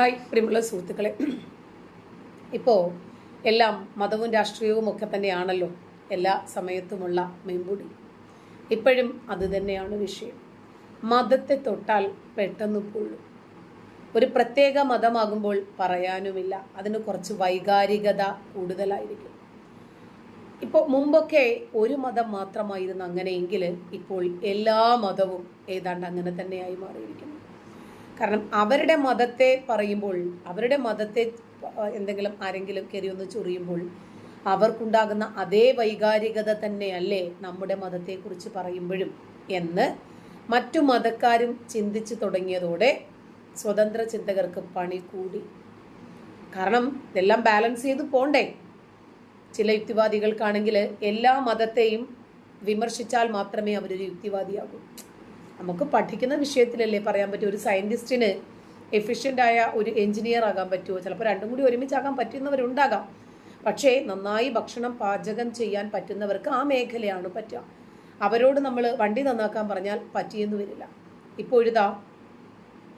Hi പ്രിയമുള്ള സുഹൃത്തുക്കളെ. ഇപ്പോൾ എല്ലാം മതവും രാഷ്ട്രീയവും ഒക്കെ തന്നെയാണല്ലോ എല്ലാ സമയത്തുമുള്ള മെമ്പുടി. ഇപ്പോഴും അത് തന്നെയാണ് വിഷയം. മതത്തെ തൊട്ടാൽ പെട്ടെന്ന് പൊള്ളും. ഒരു പ്രത്യേക മതമാകുമ്പോൾ പറയാനുമില്ല. അതിന് കുറച്ച് വൈകാരികത കൂടുതലായിരിക്കും. ഇപ്പോൾ മുമ്പൊക്കെ ഒരു മതം മാത്രമായിരുന്നു അങ്ങനെയെങ്കിൽ ഇപ്പോൾ എല്ലാ മതവും ഏതാണ്ട് അങ്ങനെ തന്നെയായി മാറിയിരിക്കുന്നു. കാരണം അവരുടെ മതത്തെ പറയുമ്പോൾ അവരുടെ മതത്തെ എന്തെങ്കിലും ആരെങ്കിലും കയറി ഒന്ന് ചൊറിയുമ്പോൾ അവർക്കുണ്ടാകുന്ന അതേ വൈകാരികത തന്നെയല്ലേ നമ്മുടെ മതത്തെക്കുറിച്ച് പറയുമ്പോഴും എന്ന് മറ്റു മതക്കാരും ചിന്തിച്ചു തുടങ്ങിയതോടെ സ്വതന്ത്ര ചിന്തകർക്ക് പണി കൂടി. കാരണം ഇതെല്ലാം ബാലൻസ് ചെയ്ത് പോണ്ടേ? ചില യുക്തിവാദികൾക്കാണെങ്കിൽ എല്ലാ മതത്തെയും വിമർശിച്ചാൽ മാത്രമേ അവരൊരു യുക്തിവാദിയാകൂ. നമുക്ക് പഠിക്കുന്ന വിഷയത്തിലല്ലേ പറയാൻ പറ്റും? ഒരു സയന്റിസ്റ്റിന് എഫിഷ്യന്റ് ആയ ഒരു എഞ്ചിനീയർ ആകാൻ പറ്റുമോ ചിലപ്പോൾ രണ്ടും കൂടി ഒരുമിച്ചാകാൻ പറ്റുന്നവരുണ്ടാകാം. പക്ഷേ നന്നായി ഭക്ഷണം പാചകം ചെയ്യാൻ പറ്റുന്നവർക്ക് ആ മേഖലയാണ് പറ്റുക. അവരോട് നമ്മൾ വണ്ടി നന്നാക്കാൻ പറഞ്ഞാൽ പറ്റിയെന്ന് വരില്ല. ഇപ്പോഴിതാ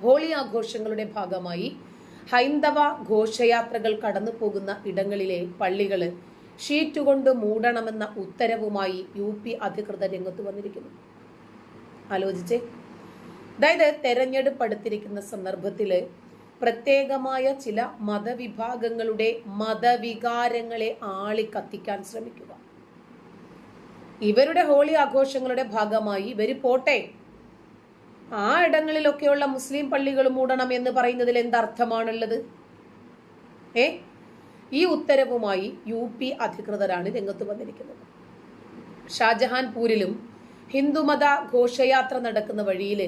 ഹോളി ആഘോഷങ്ങളുടെ ഭാഗമായി ഹൈന്ദവ ഘോഷയാത്രകൾ കടന്നു പോകുന്ന ഇടങ്ങളിലെ പള്ളികൾ ഷീറ്റ് കൊണ്ട് മൂടണമെന്ന ഉത്തരവുമായി യു പി അധികൃതർ രംഗത്ത് വന്നിരിക്കുന്നു. ആലോചിച്ചേ. അതായത് തെരഞ്ഞെടുപ്പ് അടുത്തിരിക്കുന്ന സന്ദർഭത്തിൽ പ്രത്യേകമായ ചില മതവിഭാഗങ്ങളുടെ മതവികാരങ്ങളെ ആളി കത്തിക്കാൻ ശ്രമിക്കുക. ഇവരുടെ ഹോളി ആഘോഷങ്ങളുടെ ഭാഗമായി ഇവർ പോട്ടെ. ആ ഇടങ്ങളിലൊക്കെയുള്ള മുസ്ലിം പള്ളികൾ മൂടണം എന്ന് പറയുന്നതിൽ എന്തർത്ഥമാണുള്ളത് ഏ? ഈ ഉത്തരവുമായി യു പി അധികൃതരാണ് രംഗത്ത് വന്നിരിക്കുന്നത്. ഷാജഹാൻപൂരിലും ഹിന്ദുമത ഘോഷയാത്ര നടക്കുന്ന വഴിയിൽ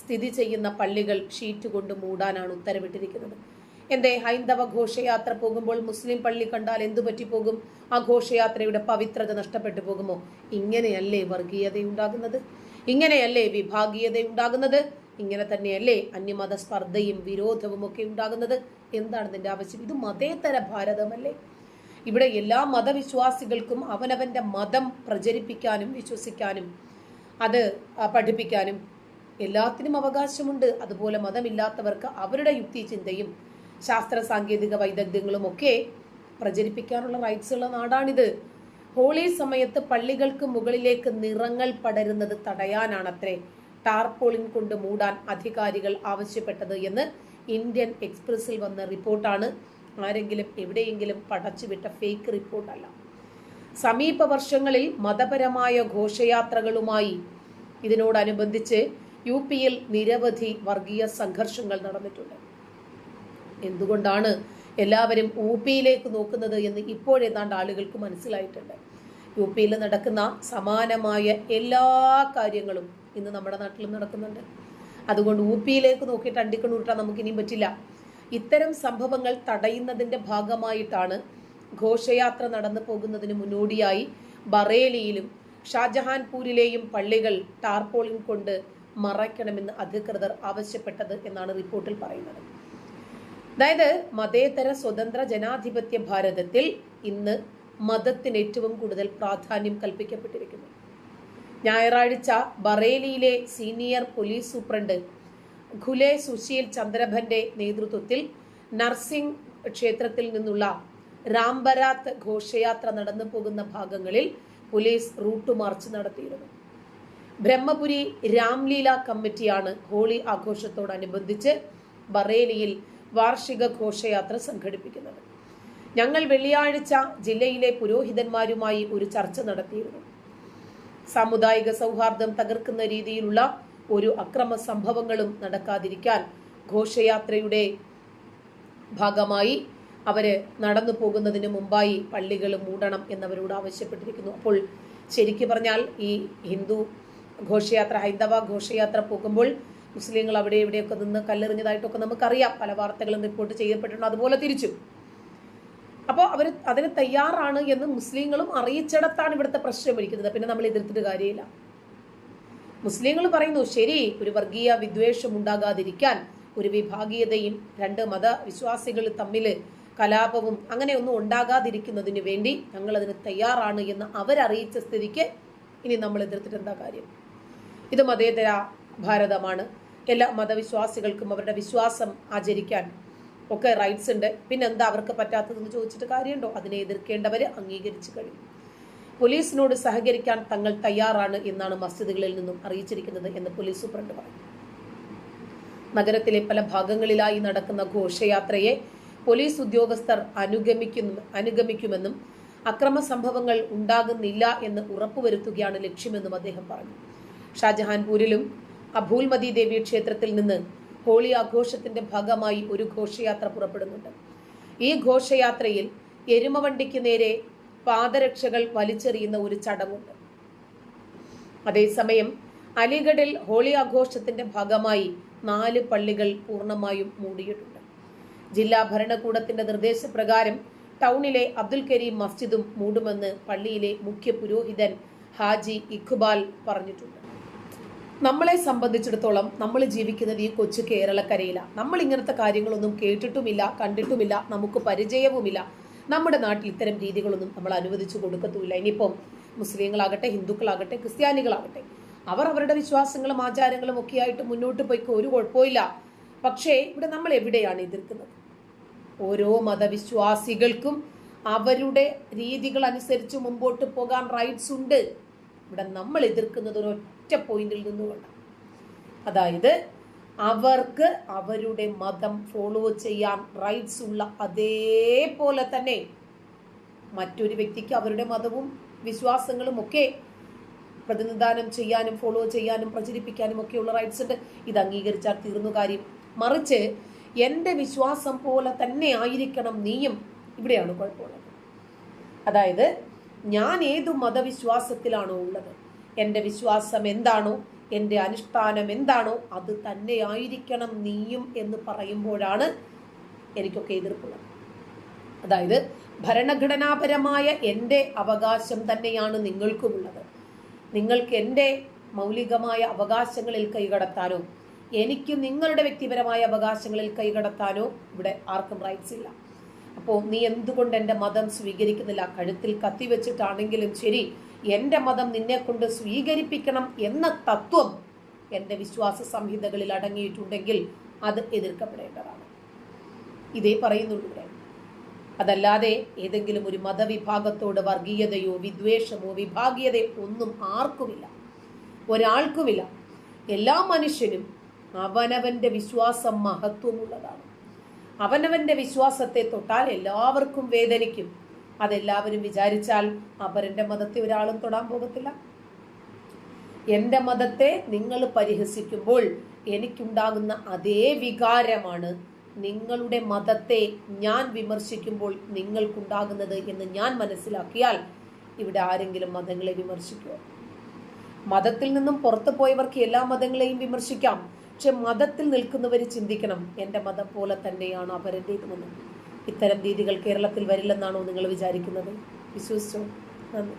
സ്ഥിതി ചെയ്യുന്ന പള്ളികൾ ഷീറ്റ് കൊണ്ട് മൂടാനാണ് ഉത്തരവിട്ടിരിക്കുന്നത്. എന്തേ ഹൈന്ദവ ഘോഷയാത്ര പോകുമ്പോൾ മുസ്ലിം പള്ളി കണ്ടാൽ എന്തു പറ്റിപ്പോകും ആ ഘോഷയാത്രയുടെ പവിത്രത നഷ്ടപ്പെട്ടു പോകുമോ? ഇങ്ങനെയല്ലേ വർഗീയത ഉണ്ടാകുന്നത് ഇങ്ങനെയല്ലേ വിഭാഗീയത ഉണ്ടാകുന്നത് ഇങ്ങനെ തന്നെയല്ലേ അന്യമത സ്പർദ്ധയും വിരോധവും ഒക്കെ ഉണ്ടാകുന്നത്? എന്താണ് ഇതിന്റെ ആവശ്യം? ഇത് മതേതര ഭാരതമല്ലേ? ഇവിടെ എല്ലാ മതവിശ്വാസികൾക്കും അവനവന്റെ മതം പ്രചരിപ്പിക്കാനും വിശ്വസിക്കാനും അത് പഠിപ്പിക്കാനും എല്ലാത്തിനും അവകാശമുണ്ട്. അതുപോലെ മതമില്ലാത്തവർക്ക് അവരുടെ യുക്തി ചിന്തയും ശാസ്ത്ര സാങ്കേതിക വൈദഗ്ധ്യങ്ങളും ഒക്കെ പ്രചരിപ്പിക്കാനുള്ള റൈറ്റ്സ് ഉള്ള നാടാണിത്. ഹോളി സമയത്ത് പള്ളികൾക്ക് മുകളിലേക്ക് നിറങ്ങൾ പടരുന്നത് തടയാനാണത്രേ ടാർപോളിൻ കൊണ്ട് മൂടാൻ അധികാരികൾ ആവശ്യപ്പെട്ടത് എന്ന് ഇന്ത്യൻ എക്സ്പ്രസിൽ വന്ന റിപ്പോർട്ടാണ്. ആരെങ്കിലും എവിടെയെങ്കിലും പടച്ചുവിട്ട ഫേക്ക് റിപ്പോർട്ടല്ല സമീപ വർഷങ്ങളിൽ മതപരമായ ഘോഷയാത്രകളുമായി. ഇതിനോടനുബന്ധിച്ച് യു പിയിൽ നിരവധി വർഗീയ സംഘർഷങ്ങൾ നടന്നിട്ടുണ്ട്. എന്തുകൊണ്ടാണ് എല്ലാവരും യു പിയിലേക്ക് നോക്കുന്നത് എന്ന് ഇപ്പോഴേതാണ്ട് ആളുകൾക്ക് മനസ്സിലായിട്ടുണ്ട്. യു പിയിൽ നടക്കുന്ന സമാനമായ എല്ലാ കാര്യങ്ങളും ഇന്ന് നമ്മുടെ നാട്ടിലും നടക്കുന്നുണ്ട്. അതുകൊണ്ട് യു പിയിലേക്ക് നോക്കിയിട്ട് അണ്ടിക്കണ്ണൂട്ടാൻ നമുക്ക് ഇനിയും പറ്റില്ല. ഇത്തരം സംഭവങ്ങൾ തടയുന്നതിന്റെ ഭാഗമായിട്ടാണ് ഘോഷയാത്ര നടന്നു പോകുന്നതിന് മുന്നോടിയായി ബറേലിയിലും ഷാജഹാൻപൂരിലെയും പള്ളികൾ ടാർപോളിൻ കൊണ്ട് മറയ്ക്കണമെന്ന് അധികൃതർ ആവശ്യപ്പെട്ടത് എന്നാണ് റിപ്പോർട്ടിൽ പറയുന്നത്. അതായത് മതേതര സ്വതന്ത്ര ജനാധിപത്യ ഭാരതത്തിൽ ഇന്ന് മതത്തിന് ഏറ്റവും കൂടുതൽ പ്രാധാന്യം കൽപ്പിക്കപ്പെട്ടിരിക്കുന്നു. ഞായറാഴ്ച ബറേലിയിലെ senior police superintendent Khule Sushil ചന്ദ്രഭന്റെ നേതൃത്വത്തിൽ നർസിംഗ് ക്ഷേത്രത്തിൽ നിന്നുള്ള രാംബരാത്ത് ഘോഷയാത്ര നടന്നു പോകുന്ന ഭാഗങ്ങളിൽ പോലീസ് റൂട്ട് മാർച്ച് നടത്തിയിരുന്നു. ബ്രഹ്മപുരി രാംലീല കമ്മിറ്റിയാണ് ഹോളി ആഘോഷത്തോടനുബന്ധിച്ച് ബറേലിയിൽ വാർഷിക ഘോഷയാത്ര സംഘടിപ്പിക്കുന്നത്. ഞങ്ങൾ വെള്ളിയാഴ്ച ജില്ലയിലെ പുരോഹിതന്മാരുമായി ഒരു ചർച്ച നടത്തിയിരുന്നു. സാമുദായിക സൗഹാർദ്ദം തകർക്കുന്ന രീതിയിലുള്ള ഒരു അക്രമ സംഭവങ്ങളും നടക്കാതിരിക്കാൻ ഘോഷയാത്രയുടെ ഭാഗമായി അവർ നടന്നു പോകുന്നതിന് മുമ്പായി പള്ളികൾ മൂടണം എന്നവരോട് ആവശ്യപ്പെട്ടിരിക്കുന്നു. അപ്പോൾ ശരിക്കു പറഞ്ഞാൽ ഈ ഹിന്ദു ഘോഷയാത്ര ഹൈന്ദവ ഘോഷയാത്ര പോകുമ്പോൾ മുസ്ലിങ്ങൾ അവിടെ ഇവിടെയൊക്കെ നിന്ന് കല്ലെറിഞ്ഞതായിട്ടൊക്കെ നമുക്കറിയാം. പല വാർത്തകളും റിപ്പോർട്ട് ചെയ്യപ്പെട്ടിട്ടുണ്ട്. അതുപോലെ തിരിച്ചു. അപ്പോൾ അവർ അതിന് തയ്യാറാണ് എന്ന് മുസ്ലിങ്ങളും അറിയിച്ചിടത്താണ് ഇവിടുത്തെ പ്രശ്നം ഇരിക്കുന്നത്. പിന്നെ നമ്മൾ എതിർത്തിട്ട് കാര്യമില്ല. മുസ്ലിങ്ങൾ പറയുന്നു ശരി ഒരു വർഗീയ വിദ്വേഷം ഉണ്ടാകാതിരിക്കാൻ ഒരു വിഭാഗീയതയും രണ്ട് മതവിശ്വാസികൾ തമ്മിൽ കലാപവും അങ്ങനെയൊന്നും ഉണ്ടാകാതിരിക്കുന്നതിന് വേണ്ടി ഞങ്ങൾ അതിന് തയ്യാറാണ് എന്ന് അവരറിയിച്ച സ്ഥിതിക്ക് ഇനി നമ്മൾ എതിർത്തിട്ട് എന്താ കാര്യം? ഇത് മതേതര ഭാരതമാണ്. എല്ലാ മതവിശ്വാസികൾക്കും അവരുടെ വിശ്വാസം ആചരിക്കാൻ ഒക്കെ റൈറ്റ്സ് ഉണ്ട്. പിന്നെ എന്താ അവർക്ക് പറ്റാത്തതെന്ന് ചോദിച്ചിട്ട് കാര്യമുണ്ടോ? അതിനെ എതിർക്കേണ്ടവർ അംഗീകരിച്ചു കഴിയും. പോലീസിനോട് സഹകരിക്കാൻ തങ്ങൾ തയ്യാറാണ് എന്നാണ് മസ്ജിദുകളിൽ നിന്നും അറിയിച്ചിരിക്കുന്നത് എന്ന് പോലീസ് സൂപ്രണ്ട് പറഞ്ഞു നഗരത്തിലെ പല ഭാഗങ്ങളിലായി നടക്കുന്ന ഘോഷയാത്രയെ പോലീസ് ഉദ്യോഗസ്ഥർ അനുഗമിക്കുന്നു അനുഗമിക്കുമെന്നും അക്രമ സംഭവങ്ങൾ ഉണ്ടാകുന്നില്ല എന്ന് ഉറപ്പുവരുത്തുകയാണ് ലക്ഷ്യമെന്നും അദ്ദേഹം പറഞ്ഞു. ഷാജഹാൻപൂരിലും അഭൂൽമതി ദേവി ക്ഷേത്രത്തിൽ നിന്ന് ഹോളി ആഘോഷത്തിന്റെ ഭാഗമായി ഒരു ഘോഷയാത്ര പുറപ്പെടുന്നുണ്ട്. ഈ ഘോഷയാത്രയിൽ എരുമവണ്ടിക്ക് നേരെ പാദരക്ഷകൾ വലിച്ചെറിയുന്ന ഒരു ചടങ്ങുണ്ട്. അതേസമയം അലിഗഡിൽ ഹോളി ആഘോഷത്തിന്റെ ഭാഗമായി നാല് പള്ളികൾ പൂർണമായും മൂടിയിട്ടുണ്ട്. ജില്ലാ ഭരണകൂടത്തിന്റെ നിർദ്ദേശപ്രകാരം ടൗണിലെ അബ്ദുൽ കരീം മസ്ജിദും മൂടുമെന്ന് പള്ളിയിലെ മുഖ്യ പുരോഹിതൻ ഹാജി ഇഖ്ബാൽ പറഞ്ഞിട്ടുണ്ട്. നമ്മളെ സംബന്ധിച്ചിടത്തോളം നമ്മൾ ജീവിക്കുന്നത് ഈ കൊച്ചു കേരളക്കരയിലാണ് നമ്മൾ ഇങ്ങനത്തെ കാര്യങ്ങളൊന്നും കേട്ടിട്ടുമില്ല കണ്ടിട്ടുമില്ല നമുക്ക് പരിചയവുമില്ല. നമ്മുടെ നാട്ടിൽ ഇത്തരം രീതികളൊന്നും നമ്മൾ അനുവദിച്ചു കൊടുക്കത്തുമില്ല. ഇനിയിപ്പം മുസ്ലിങ്ങളാകട്ടെ ഹിന്ദുക്കളാകട്ടെ ക്രിസ്ത്യാനികളാകട്ടെ അവർ അവരുടെ വിശ്വാസങ്ങളും ആചാരങ്ങളും ഒക്കെയായിട്ട് മുന്നോട്ട് പോയിക്കോ ഒരു കുഴപ്പമില്ല പക്ഷേ ഇവിടെ നമ്മൾ എവിടെയാണ് എതിർക്കുന്നത്? ഓരോ മതവിശ്വാസികൾക്കും അവരുടെ രീതികൾ അനുസരിച്ച് മുമ്പോട്ട് പോകാൻ റൈറ്റ്സ് ഉണ്ട്. ഇവിടെ നമ്മൾ എതിർക്കുന്നത് ഒറ്റ പോയിന്റിൽ നിന്നുകൊണ്ട്. അതായത് അവർക്ക് അവരുടെ മതം ഫോളോ ചെയ്യാൻ റൈറ്റ്സ് ഉള്ള അതേപോലെ തന്നെ മറ്റൊരു വ്യക്തിക്ക് അവരുടെ മതവും വിശ്വാസങ്ങളും ഒക്കെ പ്രതിനിധാനം ചെയ്യാനും ഫോളോ ചെയ്യാനും പ്രചരിപ്പിക്കാനും ഒക്കെയുള്ള റൈറ്റ്സ് ഉണ്ട്. ഇത് അംഗീകരിച്ചാൽ തീർന്നു കാര്യം. മറിച്ച് എന്റെ വിശ്വാസം പോലെ തന്നെ ആയിരിക്കണം നീയും. ഇവിടെയാണ് കുഴപ്പമുള്ളത്. അതായത് ഞാൻ ഏതു മതവിശ്വാസത്തിലാണോ ഉള്ളത്. എന്റെ വിശ്വാസം എന്താണോ എന്റെ അനുഷ്ഠാനം എന്താണോ അത് തന്നെ ആയിരിക്കണം നീയും എന്ന് പറയുമ്പോഴാണ് എനിക്കൊക്കെ എതിർപ്പുള്ളത്. അതായത് ഭരണഘടനാപരമായ എന്റെ അവകാശം തന്നെയാണ് നിങ്ങൾക്കുമുള്ളത്. നിങ്ങൾക്ക് എന്റെ മൗലികമായ അവകാശങ്ങളിൽ കൈകടത്താനോ എനിക്ക് നിങ്ങളുടെ വ്യക്തിപരമായ അവകാശങ്ങളിൽ കൈകടത്താനോ ഇവിടെ ആർക്കും റൈറ്റ്സ് ഇല്ല. അപ്പോൾ നീ എന്തുകൊണ്ട് എന്റെ മതം സ്വീകരിക്കുന്നില്ല? കഴുത്തിൽ കത്തി വെച്ചിട്ടാണെങ്കിലും ശരി എന്റെ മതം നിന്നെ കൊണ്ട് സ്വീകരിപ്പിക്കണം എന്ന തത്വം എന്റെ വിശ്വാസ സംഹിതകളിൽ അടങ്ങിയിട്ടുണ്ടെങ്കിൽ അത് എതിർക്കപ്പെടേണ്ടതാണ്. ഇതേ പറയുന്നുള്ളൂ ഇവിടെ. അതല്ലാതെ ഏതെങ്കിലും ഒരു മതവിഭാഗത്തോട് വർഗീയതയോ വിദ്വേഷമോ വിഭാഗീയതയോ ഒന്നും ആർക്കുമില്ല. ഒരാൾക്കുമില്ല. എല്ലാ മനുഷ്യനും അവനവന്റെ വിശ്വാസം മഹത്വമുള്ളതാണ്. അവനവന്റെ വിശ്വാസത്തെ തൊട്ടാൽ എല്ലാവർക്കും വേദനിക്കും. അതെല്ലാവരും വിചാരിച്ചാൽ അവരെ മതത്തെ ഒരാളും തൊടാൻ പോകത്തില്ല. എന്റെ മതത്തെ നിങ്ങൾ പരിഹസിക്കുമ്പോൾ എനിക്കുണ്ടാകുന്ന അതേ വികാരമാണ് നിങ്ങളുടെ മതത്തെ ഞാൻ വിമർശിക്കുമ്പോൾ നിങ്ങൾക്കുണ്ടാകുന്നത് എന്ന് ഞാൻ മനസ്സിലാക്കിയാൽ ഇവിടെ ആരെങ്കിലും മതങ്ങളെ വിമർശിക്കുമോ മതത്തിൽ നിന്നും പുറത്തു പോയവർക്ക് എല്ലാ മതങ്ങളെയും വിമർശിക്കാം. പക്ഷെ മതത്തിൽ നിൽക്കുന്നവർ ചിന്തിക്കണം. എന്റെ മതം പോലെ തന്നെയാണ് അവരുടേതുമെന്ന്. ഇത്തരം രീതികൾ കേരളത്തിൽ വരില്ലെന്നാണോ നിങ്ങൾ വിചാരിക്കുന്നത്? വിശ്വസിച്ചോ? നന്ദി.